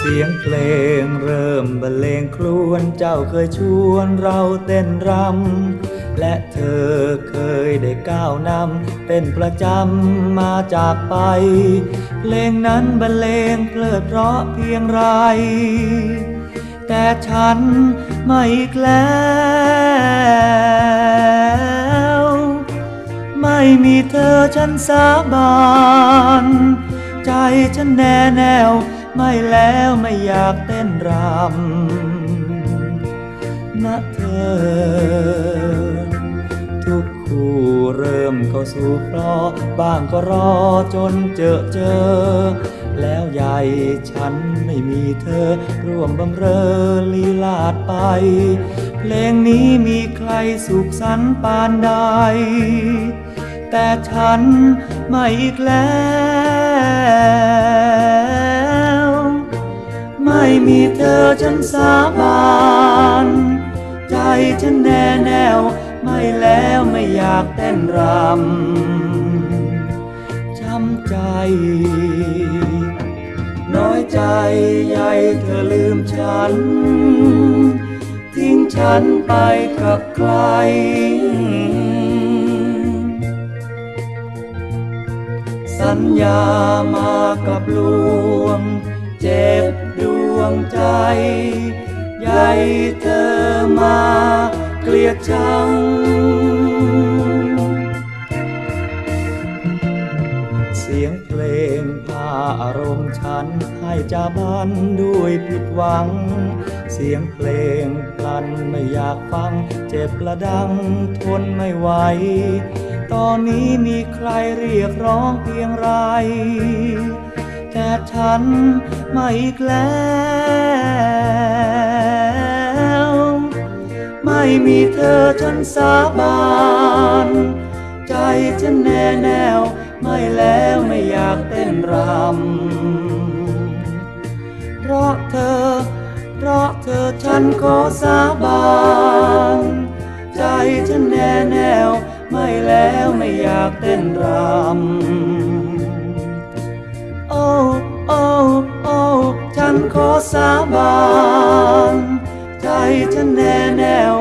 เสียงเพลงเริ่มบรรเลงครวญเจ้าเคยชวนเราเต้นรำ และเธอเคยได้ก้าวนำเต้นประจำมาจากไป เพลงนั้นบรรเลงเพลิดเพราะเพียงไร แต่ฉันไม่อีกแล้วไม่มีเธอฉันสาบาน ใจฉันแน่แน่ว ไม่แล้วไม่อยากเต้นรำนะเธอ ทุกคู่เริ่มเข้าสู่เพราะบ้างก็รอจนเจอเจอ แล้วใหญ่ฉันไม่มีเธอ ร่วมบำเรอลีลาดไป เพลงนี้มีใครสุขสันต์ปานใด แต่ฉันไม่อีกแล้ว ม่มีเธอฉันสาบาน ใจฉันแน่แน่วไม่แล้วไม่อยากเต้นรำช้ำใจ น้อยใจใหญ่เธอลืมฉัน ทิ้งฉันไปกับใครสัญญามากับลวง เจ็บ งใจใหญ่เธอมาเกลียดชัง เสียงเพลงพาอารมณ์ฉันให้จาบันด้วยผิดหวัง เสียงเพลงพลันไม่อยากฟัง เจ็บระดังทนไม่ไหว ตอนนี้มีใครเรียกร้องเพียงไร แต่ฉันไม่อีกแล้ว ไม่มีเธอฉันสาบาน ใจฉันแน่แนว ไม่แล้วไม่อยากเต้นรำเพราะเธอ เพราะเธอฉันขอสาบาน ใจฉันแน่แนว ไม่แล้วไม่อยากเต้นรำ โอ้โอ้โอ้ฉันขอสาบาน ใจฉันแน่แน่ว